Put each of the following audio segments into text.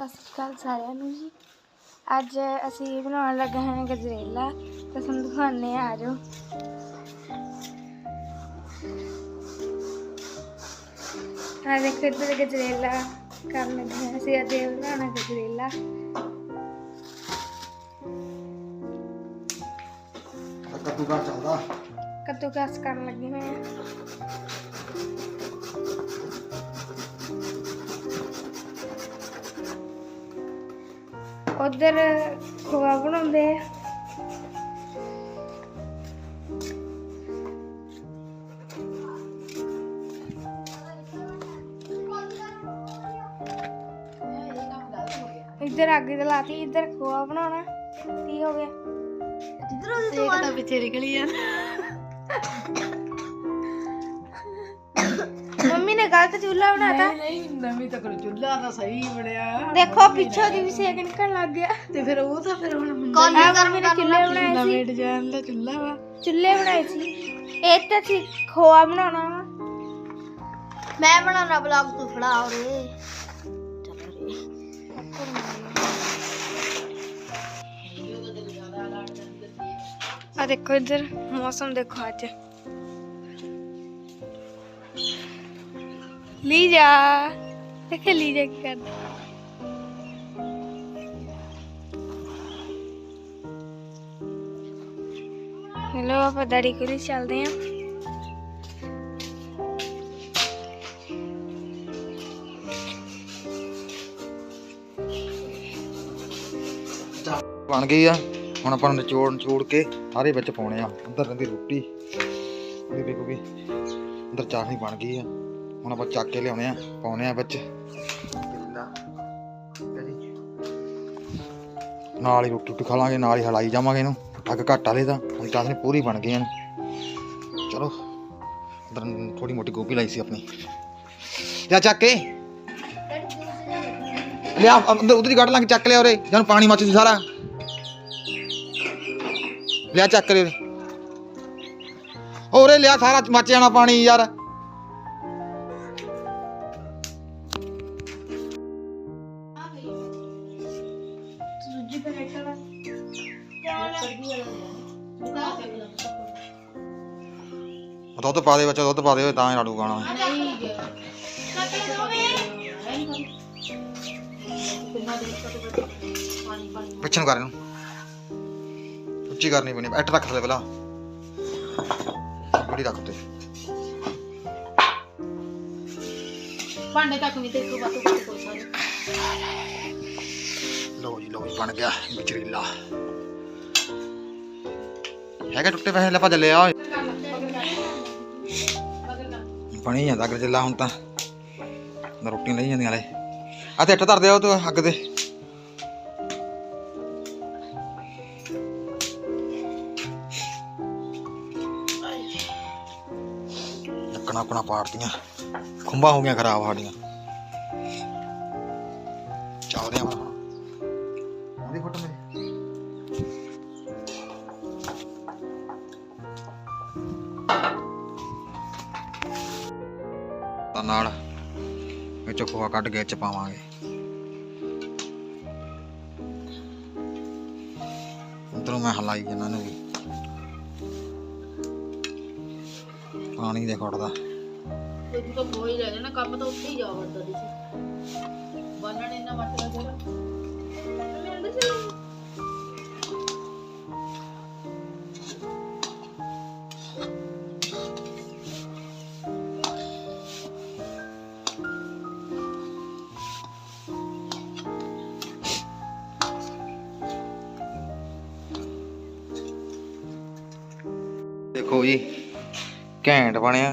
ਸਤਿ ਸ਼੍ਰੀ ਅਕਾਲ ਸਾਰਿਆਂ ਨੂੰ ਜੀ। ਅੱਜ ਅਸੀਂ ਬਣਾਉਣ ਲੱਗੇ ਹਾਂ ਗਜਰੇਲਾ ਤੇ ਤੁਹਾਨੂੰ ਦਿਖਾਉਂਦੇ ਆ ਆਜੋ ਆ ਦੇਖੋ ਇੱਧਰ ਗਜਰੇਲਾ ਕਰਨ ਲੱਗੇ ਹਾਂ ਅਸੀਂ ਅੱਜ ਬਣਾਉਣਾ ਗਜਰੇਲਾ। ਕੱਦੂ ਕਾ ਚੱਲਦਾ। ਕੱਦੂਕਸ ਕਰਨ ਲੱਗੇ ਹੋਏ ਆ ਉਧਰ ਖੋਆ ਬਣਾਉਂਦੇ ਆ। ਇੱਧਰ ਅੱਗ ਜਲਾਤੀ ਇੱਧਰ ਖੋਆ ਬਣਾਉਣਾ। ਕੀ ਹੋ ਗਿਆ? ਇੱਕ ਤਾਂ ਪਿੱਛੇ ਨਿਕਲੀ ਆ। ਨੇ ਗਲਤ ਚੁੱਲ੍ਹਾ ਬਣਾਤਾ? ਨਹੀਂ ਨਵੀਂ ਤੱਕ ਚੁੱਲ੍ਹਾ ਤਾਂ ਸਹੀ ਬਣਿਆ। ਦੇਖੋ ਪਿੱਛੋਂ ਦੀ ਵੀ ਸੇਕ ਨਿਕਲਣ ਲੱਗ ਗਿਆ। ਤੇ ਫਿਰ ਉਹ ਤਾਂ ਫਿਰ ਹੁਣ ਮੁੰਡੇ ਕੋਲੀ ਮੰਮੀ ਨੇ ਚੁੱਲ੍ਹੇ ਬਣਾਏ ਸੀ। ਨਵੇਂ ਡਿਜ਼ਾਈਨ ਦਾ ਚੁੱਲ੍ਹਾ ਵਾ। ਚੁੱਲ੍ਹੇ ਬਣਾਏ ਸੀ। ਇਹ ਤਾਂ ਸੀ ਖੋਆ ਬਣਾਉਣਾ ਵਾ। ਮੈਂ ਬਣਾਉਣਾ ਬਲੌਗ ਤੂੰ ਫੜਾ ਉਰੇ। ਆ ਦੇਖੋ ਇੱਧਰ ਮੌਸਮ ਦੇਖੋ ਅੱਜ। ਲੀਜਾ, ਦੇਖੇ ਲੀਜਾ ਕੀ ਕਰਦਾ। ਹੈਲੋ, ਆਪਾਂ ਦਾੜੀ ਕੋਲ ਚੱਲਦੇ ਆਂ। ਬਣ ਗਈ ਆ। ਹੁਣ ਆਪਾਂ ਨੂੰ ਨਿਚੋੜ ਨਿਚੋੜ ਕੇ ਸਾਰੇ ਵਿੱਚ ਪਾਉਣੇ ਆ। ਅੰਦਰ ਰਹਿੰਦੀ ਰੋਟੀ। ਇਹ ਦੇਖੋ ਵੀ ਅੰਦਰ ਚਾਸ਼ਨੀ ਬਣ ਗਈ ਆ। ਹੁਣ ਆਪਾਂ ਚੱਕ ਕੇ ਲਿਆਉਣੇ ਆ ਪਾਉਣੇ ਆ ਵਿੱਚ। ਗਿੱਲਾ। ਠੀਕ ਹੈ ਜੀ। ਨਾਲ ਹੀ ਰੋਟੀ ਰੋਟੀ ਖਾ ਲਾਂਗੇ ਨਾਲ ਹੀ ਹਲਾਈ ਜਾਵਾਂਗੇ ਇਹਨੂੰ। ਅੱਗ ਘੱਟ ਵਾਲੇ ਦਾ ਹੁਣ ਚਾਸ਼ਨੀ ਪੂਰੀ ਬਣ ਗਈ ਆ ਚਲੋ ਅੰਦਰ ਥੋੜੀ ਮੋਟੀ ਗੋਭੀ ਲਾਈ ਸੀ ਆਪਣੀ। ਲਿਆ ਚੱਕ ਕੇ। ਲਿਆ ਅੰਦਰ ਉਧਰ ਹੀ ਕੱਢ ਲਾਂਗੇ ਚੱਕ ਲਿਆ ਉਰੇ। ਜਨ ਪਾਣੀ ਮੱਚ ਜੂ ਸਾਰਾ। ਲਿਆ ਚੱਕ ਕੇ ਉਰੇ। ਉਰੇ ਲਿਆ ਸਾਰਾ ਮੱਚ ਜਾਣਾ ਪਾਣੀ ਯਾਰ। ਦੁੱਧ ਪਾ ਦੇ ਬੱਚਾ, ਦੁੱਧ ਪਾ ਦੇ ਤਾਂ ਹੀ ਲਾੜੂ ਗਾਣਾ ਪਿੱਛੇ ਨੂੰ ਕਰ ਇਹਨੂੰ। ਉੱਚੀ ਕਰਨੀ ਪੈਣੀ ਐਟ ਰੱਖ ਲੈ ਪਹਿਲਾਂ। ਬੜੀ ਰੱਖ ਤੇ ਭਾਂਡੇ ਤੱਕ ਵੀ ਤੇ ਇੱਕ ਬਾਤੋਂ ਕੋਈ ਕੋਈ ਸਾਰੇ। ਲੋ ਬਣ ਗਿਆ ਗਜਰੇਲਾ ਹੈਗਾ ਟੁੱਟੇ ਪੈਸੇ, ਲੈ ਭੱਜ ਲਿਆ ਓਏ ਬਣੀ ਜਾਂਦਾ ਗਜਰੇਲਾ ਹੁਣ ਤਾਂ। ਰੋਟੀ ਲਈ ਜਾਂਦੀਆਂ ਹਲੇ ਆ ਤੇ ਇੱਟ ਧਰ ਦਿਓ ਤੂੰ ਅੱਗ ਦੇ ਲੱਕਣਾ ਆਪਣਾ ਪਾੜਤੀਆਂ। ਖੁੰਬਾਂ ਹੋ ਗਈਆਂ ਖਰਾਬ ਸਾਡੀਆਂ। ਚੱਲਦੇ ਆ ਤਾਂ ਨਾਲ ਵਿੱਚੋਂ ਖੋਆ ਕੱਢ ਕੇ ਚ ਪਾਵਾਂਗੇ। ਉਧਰੋਂ ਮੈਂ ਹਲਾਈ ਇਹਨਾਂ ਨੂੰ ਵੀ। ਪਾਣੀ ਦੇ ਘੁੱਟਦਾ ਤੂੰ ਤਾਂ ਕੋਈ ਲੈ ਜਾਣਾ, ਕੰਮ ਤਾਂ ਉੱਥੇ ਹੀ ਜਾ ਵੜਦਾ ਦੀ ਬੰਨਣ ਇੰਨਾ ਮੱਟ ਜਿਹੜਾ ਦੇਖੋ ਜੀ, ਘੈਂਟ ਬਣਿਆ,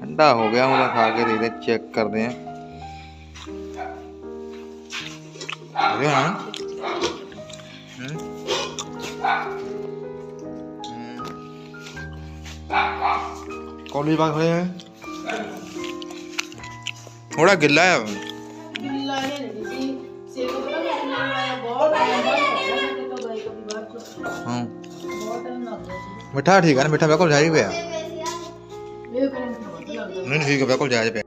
ਠੰਡਾ ਹੋ ਗਿਆ ਹੁਣ ਖਾ ਕੇ, ਦੇਖਦੇ ਚੈੱਕ ਕਰਦੇ ਆ ਵਧੀਆ ਨਾ ਹਮ? ਬਾਗ ਹੋਇਆ ਥੋੜਾ ਗਿੱਲਾ ਆ। ਗਿੱਲਾ ਨਹੀਂ ਮਿੱਠਾ ਠੀਕ ਆ ਨਾ ਮਿੱਠਾ ਬਿਲਕੁਲ ਜਾਈ ਪਿਆ। ਨਹੀਂ ਠੀਕ ਆ ਬਿਲਕੁਲ ਜਾਇਜ਼ ਪਿਆ।